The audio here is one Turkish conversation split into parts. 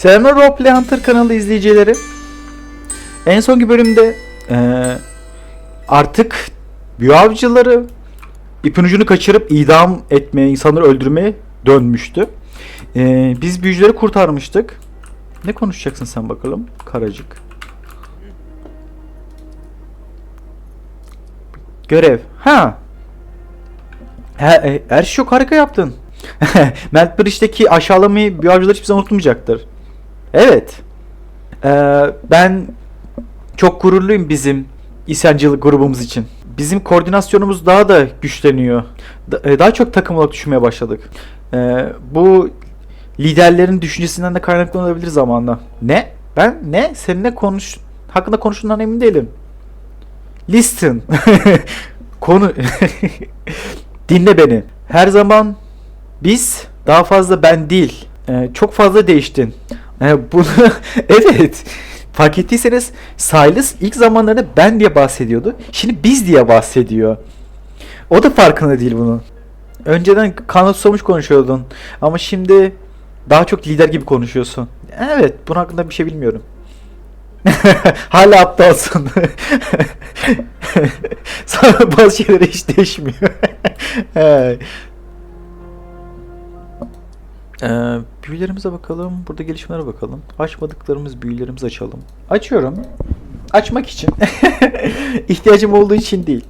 Selamlar Roleplay Hunter kanalı izleyicileri. En sonki bölümde eee, artık büyü avcıları ipin ucunu kaçırıp idam etmeye, insanları öldürmeye dönmüştü. Eee, biz büyücüleri kurtarmıştık. Ne konuşacaksın sen bakalım Karacık? Görev. Ha. Her, e, her şey çok harika yaptın. Melt Bridge'deki aşağılamayı büyü avcıları hiçbir zaman unutmayacaktır. Evet. Ee, ben çok gururluyum bizim isyancılık grubumuz için. Bizim koordinasyonumuz daha da güçleniyor. E, daha çok takım olarak düşünmeye başladık. Ee, bu liderlerin düşüncesinden de kaynaklanabilir zamanla. Ne? Ben ne? Seninle konuş hakkında konuştuğundan emin değilim. Listen. Konu dinle beni. Her zaman biz daha fazla ben değil. Ee, çok fazla değiştin. Bunu evet. Fark ettiyseniz Silas ilk zamanlarda ben diye bahsediyordu. Şimdi biz diye bahsediyor. O da farkında değil bunun. Önceden kanat susamış konuşuyordun. Ama şimdi daha çok lider gibi konuşuyorsun. Evet, bunun hakkında bir şey bilmiyorum. Hala aptalsın. Sana bazı şeyler hiç değişmiyor. Ee, büyülerimize bakalım. Burada gelişmelere bakalım. Açmadıklarımız büyülerimizi açalım. Açıyorum. Açmak için. İhtiyacım olduğu için değil.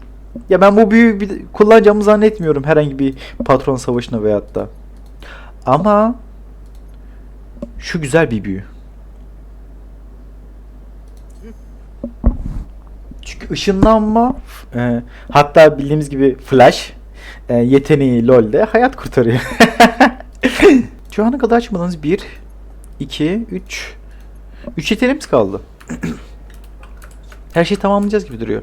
Ya ben bu büyüyü bir- kullanacağımı zannetmiyorum herhangi bir patron savaşına veyahut da. Ama şu güzel bir büyü. Çünkü ışınlanma e, hatta bildiğimiz gibi flash e, yeteneği LoL'de hayat kurtarıyor. Şu ana kadar açmadığınız 1, 2, 3, 3 yeteneğimiz kaldı. Her şeyi tamamlayacağız gibi duruyor.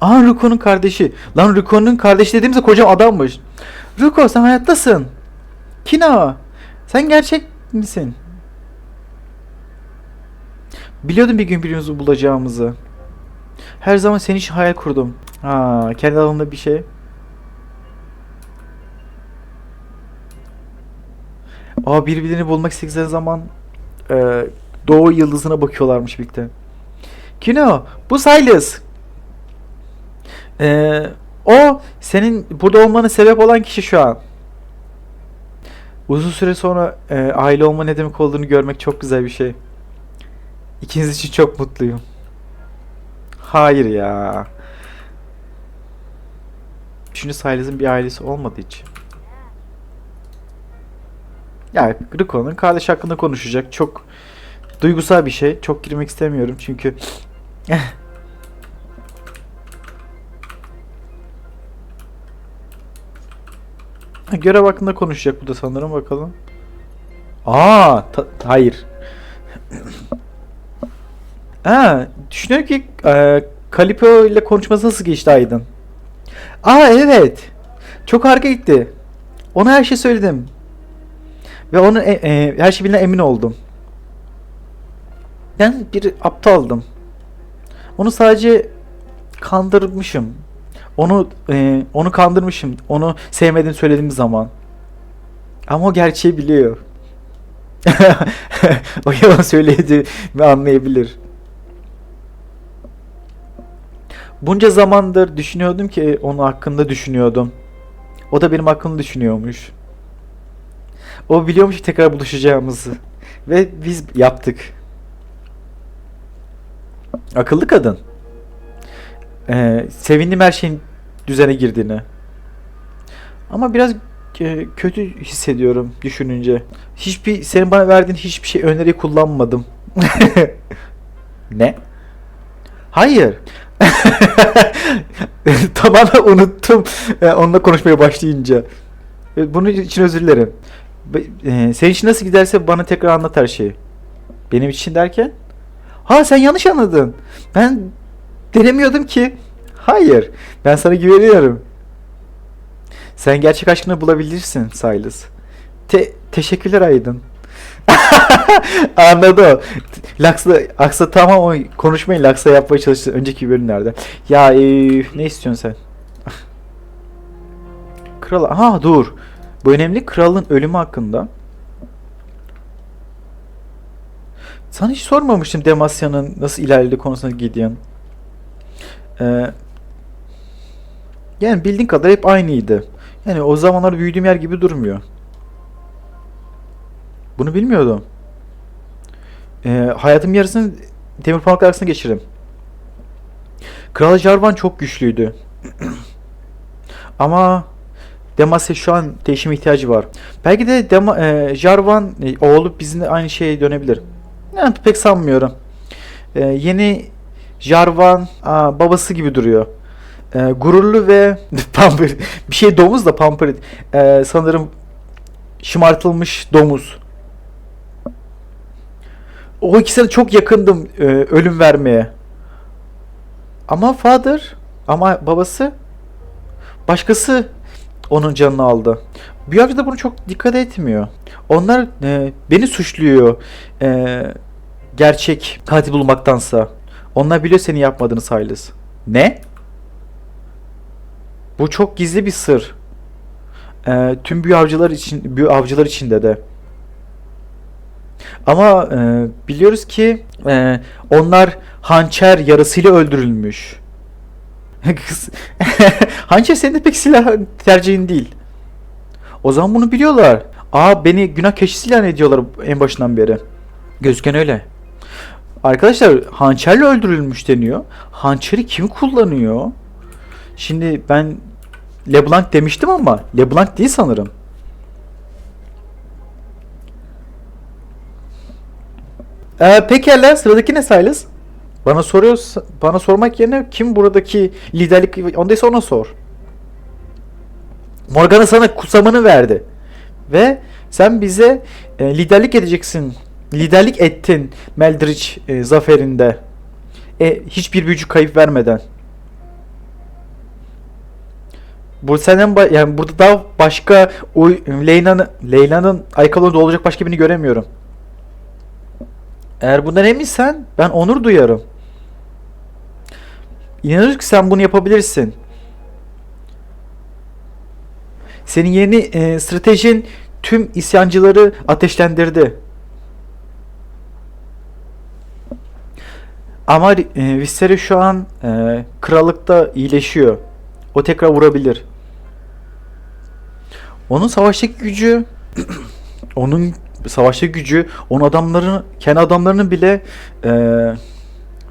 Aa Ruko'nun kardeşi. Lan Ruko'nun kardeşi dediğimizde kocam adammış. Ruko sen hayattasın. Kina sen gerçek misin? Biliyordum bir gün birbirimizi bulacağımızı. Her zaman senin için hayal kurdum. Ha, kendi alanında bir şey. Aa birbirlerini bulmak istedikleri zaman e, doğu yıldızına bakıyorlarmış birlikte. Kino, bu Silas. E, o senin burada olmanın sebep olan kişi şu an. Uzun süre sonra e, aile olma ne demek olduğunu görmek çok güzel bir şey. İkiniz için çok mutluyum. Hayır ya. Şimdi Silas'ın bir ailesi olmadığı için. Ya Rico'nun kardeş hakkında konuşacak. Çok duygusal bir şey. Çok girmek istemiyorum çünkü Görev hakkında konuşacak bu da sanırım bakalım. Aa, hayır. Ha, düşünüyorum ki e, Calippo ile konuşması nasıl geçti Aydın? Aa evet. Çok harika gitti. Ona her şey söyledim. Ve onun e, e, her şey bildiğine emin oldum. Ben bir aptaldım. Onu sadece kandırmışım. Onu e, onu kandırmışım. Onu sevmediğini söylediğim zaman. Ama o gerçeği biliyor. o yalan söyledi ve anlayabilir. Bunca zamandır düşünüyordum ki onun hakkında düşünüyordum. O da benim hakkımda düşünüyormuş. O biliyormuş ki tekrar buluşacağımızı. Ve biz yaptık. Akıllı kadın. Ee, sevindim her şeyin düzene girdiğine. Ama biraz e, kötü hissediyorum düşününce. Hiçbir senin bana verdiğin hiçbir şey öneri kullanmadım. ne? Hayır. Tamamen unuttum e, onunla konuşmaya başlayınca. E, Bunun için özür dilerim. E, senin için nasıl giderse bana tekrar anlat her şeyi. Benim için derken? Ha sen yanlış anladın. Ben denemiyordum ki. Hayır. Ben sana güveniyorum. Sen gerçek aşkını bulabilirsin Silas. Te- teşekkürler Aydın. Anladı o. Laks'a, Aksa tamam o konuşmayı Laks'a yapmaya çalıştı önceki bölümlerde. Ya e, ne istiyorsun sen? Kral, ha dur. Bu önemli kralın ölümü hakkında. Sana hiç sormamıştım Demasya'nın nasıl ilerlediği konusunda Gideon. Ee, yani bildiğin kadar hep aynıydı. Yani o zamanlar büyüdüğüm yer gibi durmuyor. Bunu bilmiyordum. Ee, hayatım yarısını demir parmaklar arasında geçirdim. Kral Jarvan çok güçlüydü. Ama Demacia şu an değişime ihtiyacı var. Belki de Dema, e, Jarvan e, oğlu bizimle aynı şeye dönebilir. Yani pek sanmıyorum. E, yeni Jarvan aa, babası gibi duruyor. E, gururlu ve pamper bir şey domuz da pamper e, sanırım şımartılmış domuz. O ikisine çok yakındım e, ölüm vermeye. Ama father ama babası başkası onun canını aldı. Büyüavcı da bunu çok dikkat etmiyor. Onlar e, beni suçluyor. E, gerçek katil bulmaktansa. Onlar biliyor seni yapmadığını Silas. Ne? Bu çok gizli bir sır. E, tüm büyü avcılar için büyü avcılar içinde de. Ama e, biliyoruz ki e, onlar hançer yarısıyla öldürülmüş. Hançer senin de pek silah tercihin değil. O zaman bunu biliyorlar. Aa beni günah keçisi ilan ediyorlar en başından beri. Gözüken öyle. Arkadaşlar hançerle öldürülmüş deniyor. Hançeri kim kullanıyor? Şimdi ben LeBlanc demiştim ama LeBlanc değil sanırım. Ee, pekala sıradaki ne Silas? Bana soruyor, bana sormak yerine kim buradaki liderlik ondaysa ona sor. Morgana sana kutsamını verdi. Ve sen bize e, liderlik edeceksin. Liderlik ettin Meldridge e, zaferinde. E, hiçbir büyücü kayıp vermeden. Bu senden yani burada daha başka Leyla'nın Leyla'nın Aykalon'da olacak başka birini göremiyorum. Eğer bundan eminsen ben onur duyarım. İnanırız ki sen bunu yapabilirsin. Senin yeni e, stratejin tüm isyancıları ateşlendirdi. Ama e, Viserys şu an e, krallıkta iyileşiyor. O tekrar vurabilir. Onun savaştaki gücü onun savaştaki gücü onun adamlarını kendi adamlarını bile e,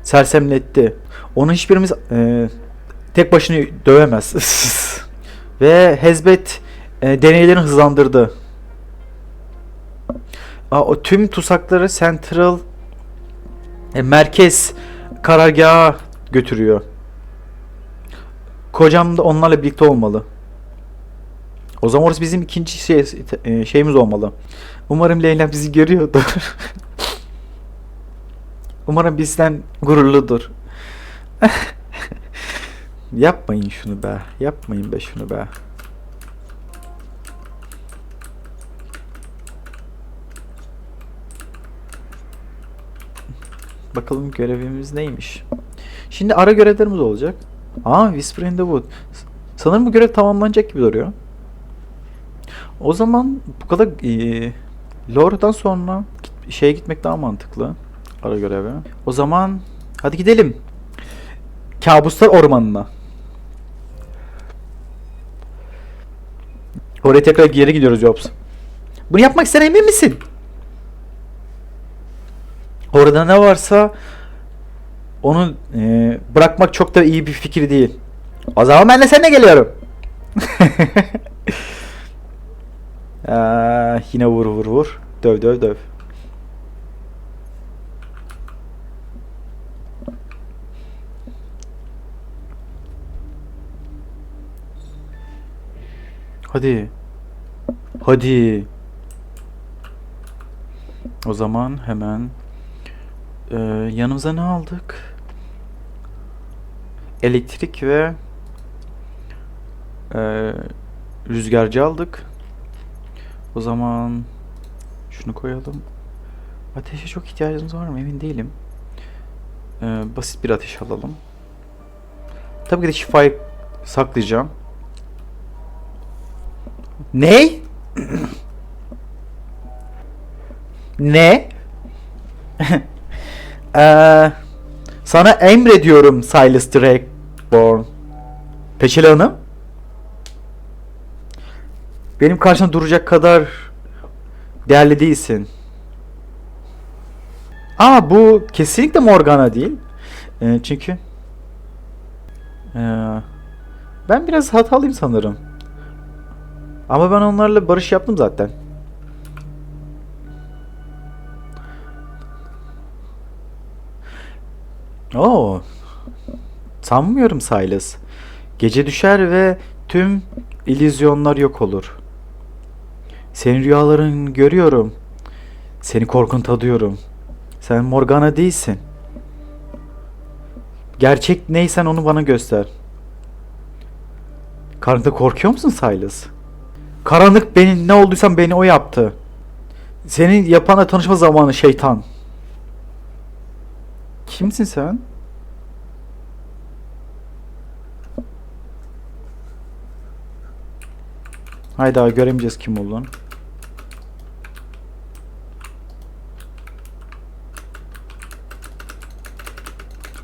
sersemletti. Onu hiçbirimiz e, tek başına dövemez. Ve Hezbet e, deneylerini hızlandırdı. Aa, o tüm tusakları Central e, merkez karargaha götürüyor. Kocam da onlarla birlikte olmalı. O zaman orası bizim ikinci şey, e, şeyimiz olmalı. Umarım Leyla bizi görüyordur. Umarım bizden gururludur. Yapmayın şunu be. Yapmayın be şunu be. Bakalım görevimiz neymiş. Şimdi ara görevlerimiz olacak. Aa Whisper in the Wood. Sanırım bu görev tamamlanacak gibi duruyor. O zaman bu kadar eee Lore'dan sonra şeye gitmek daha mantıklı. Ara göreve. O zaman hadi gidelim. Kabuslar Ormanı'na. Oraya tekrar geri gidiyoruz Jobs. Bunu yapmak ister emin misin? Orada ne varsa onu e, bırakmak çok da iyi bir fikir değil. O zaman ben de seninle geliyorum. Aa, yine vur vur vur. Döv döv döv. Hadi. Hadi. O zaman hemen e, yanımıza ne aldık? Elektrik ve e, rüzgarcı aldık. O zaman şunu koyalım. Ateşe çok ihtiyacımız var mı emin değilim. E, basit bir ateş alalım. Tabii ki de şifayı saklayacağım. Ne? ne? Ee, sana emrediyorum Silas Drakeborn. Peçeli Hanım. Benim karşımda duracak kadar değerli değilsin. Aa bu kesinlikle Morgana değil. Ee, çünkü ee, ben biraz hatalıyım sanırım. Ama ben onlarla barış yaptım zaten. Oo. Sanmıyorum Silas. Gece düşer ve tüm illüzyonlar yok olur. Senin rüyaların görüyorum. Seni korkuntadıyorum. Sen Morgana değilsin. Gerçek neysen onu bana göster. Karanlıkta korkuyor musun Silas? Karanlık benim ne olduysam beni o yaptı. Senin yapanla tanışma zamanı şeytan. Kimsin sen? Hayda göremeyeceğiz kim olduğunu.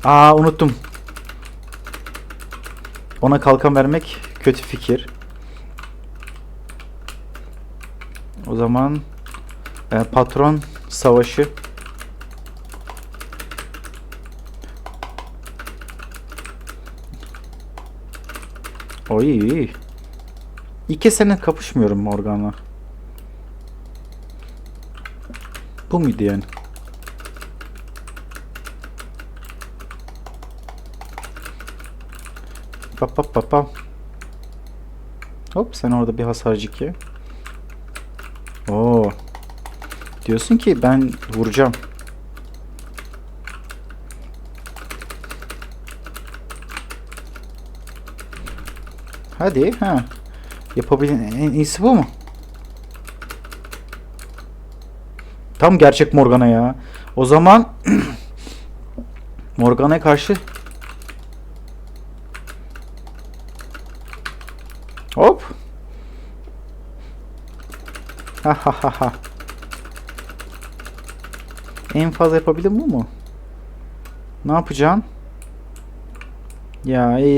Aa unuttum. Ona kalkan vermek kötü fikir. O zaman e, patron savaşı Oy. İki sene kapışmıyorum Morgan'la. Bu muydu yani? Pap pap pap pap. Hop sen orada bir hasarcık ye. Oo. Diyorsun ki ben vuracağım. Hadi ha. Yapabilen en iyisi bu mu? Tam gerçek Morgana ya. O zaman Morgana'ya karşı Hop. Ha ha ha ha. En fazla yapabildim bu mu? Ne yapacaksın? Ya ee,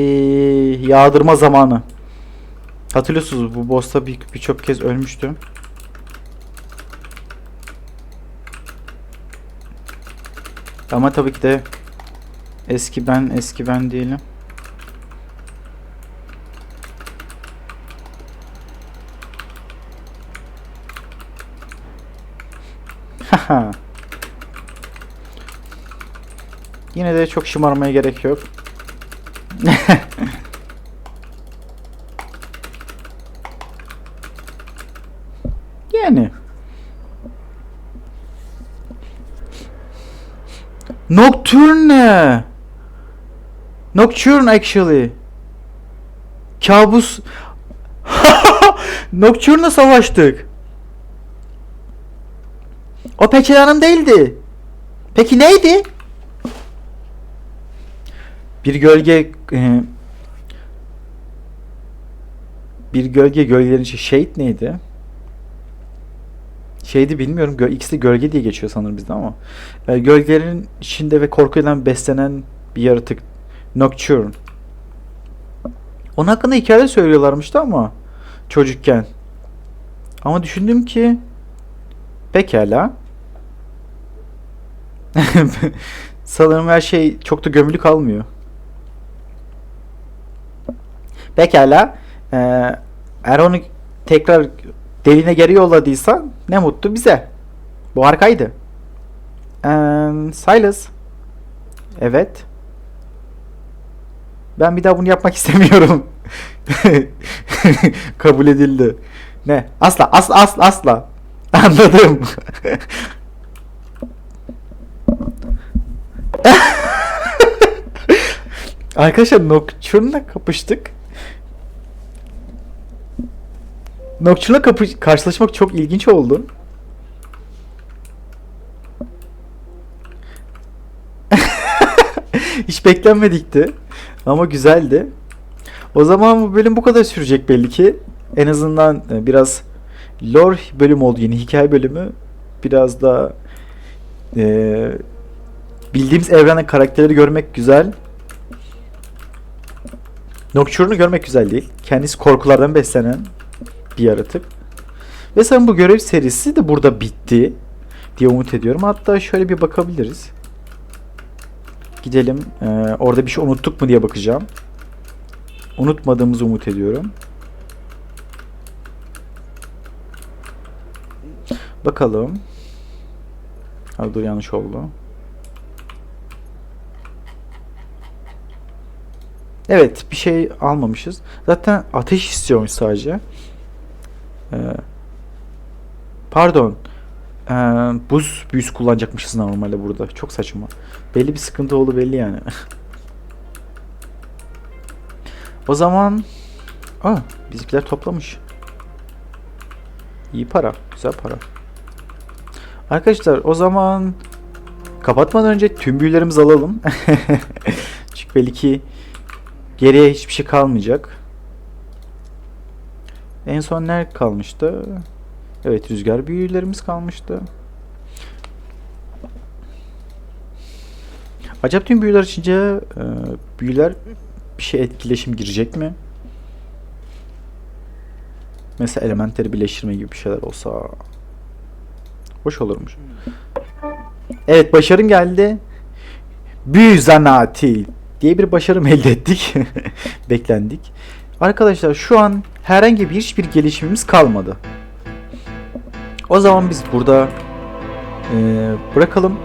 yağdırma zamanı. Hatırlıyorsunuz bu boss'ta bir birçok kez ölmüştüm. Ama tabii ki de eski ben eski ben değilim. Yine de çok şımarmaya gerek yok. yani. Nocturne. Nocturne actually. Kabus. Nocturne'la savaştık. O Peçeli Hanım değildi. Peki neydi? Bir gölge e, bir gölge gölgelerin içi shade neydi? Şeydi bilmiyorum. Gö ikisi de gölge diye geçiyor sanırım bizde ama. E, gölgelerin içinde ve korkuyla beslenen bir yaratık. Nocturne. Onun hakkında hikaye söylüyorlarmıştı ama çocukken. Ama düşündüm ki pekala. Sanırım her şey çok da gömülü kalmıyor. Pekala. Ee, eğer onu tekrar deline geri yolladıysa ne mutlu bize. Bu harikaydı. Ee, Silas. Evet. Ben bir daha bunu yapmak istemiyorum. Kabul edildi. Ne? Asla, asla, asla, asla. Anladım. Arkadaşlar Nocturne'la kapıştık. Kapı karşılaşmak çok ilginç oldu. Hiç beklenmedikti. Ama güzeldi. O zaman bu bölüm bu kadar sürecek belli ki. En azından e, biraz lore bölüm oldu yeni hikaye bölümü. Biraz da e, bildiğimiz evrende karakterleri görmek güzel. Nocturne'u görmek güzel değil. Kendisi korkulardan beslenen bir yaratık. Ve sanırım bu görev serisi de burada bitti diye umut ediyorum. Hatta şöyle bir bakabiliriz. Gidelim. Ee, orada bir şey unuttuk mu diye bakacağım. Unutmadığımızı umut ediyorum. Bakalım. Ha, dur yanlış oldu. Evet bir şey almamışız. Zaten ateş istiyormuş sadece. Ee, pardon. Ee, buz büyüsü kullanacakmışız normalde burada. Çok saçma. Belli bir sıkıntı oldu belli yani. o zaman... Aa, bizimkiler toplamış. İyi para. Güzel para. Arkadaşlar o zaman kapatmadan önce tüm büyülerimizi alalım. Çünkü belli ki geriye hiçbir şey kalmayacak. En son ne kalmıştı? Evet rüzgar büyülerimiz kalmıştı. Acaba tüm büyüler içince e, büyüler bir şey etkileşim girecek mi? Mesela elementleri birleştirme gibi bir şeyler olsa hoş olurmuş. Evet başarım geldi. Büyü zanaati diye bir başarım elde ettik. Beklendik. Arkadaşlar şu an herhangi bir hiçbir gelişimimiz kalmadı. O zaman biz burada e, bırakalım.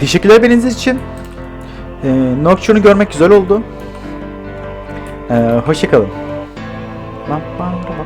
Teşekkürler beğeniniz için. E, Nocturne'u görmek güzel oldu. E, hoşçakalın. Bam.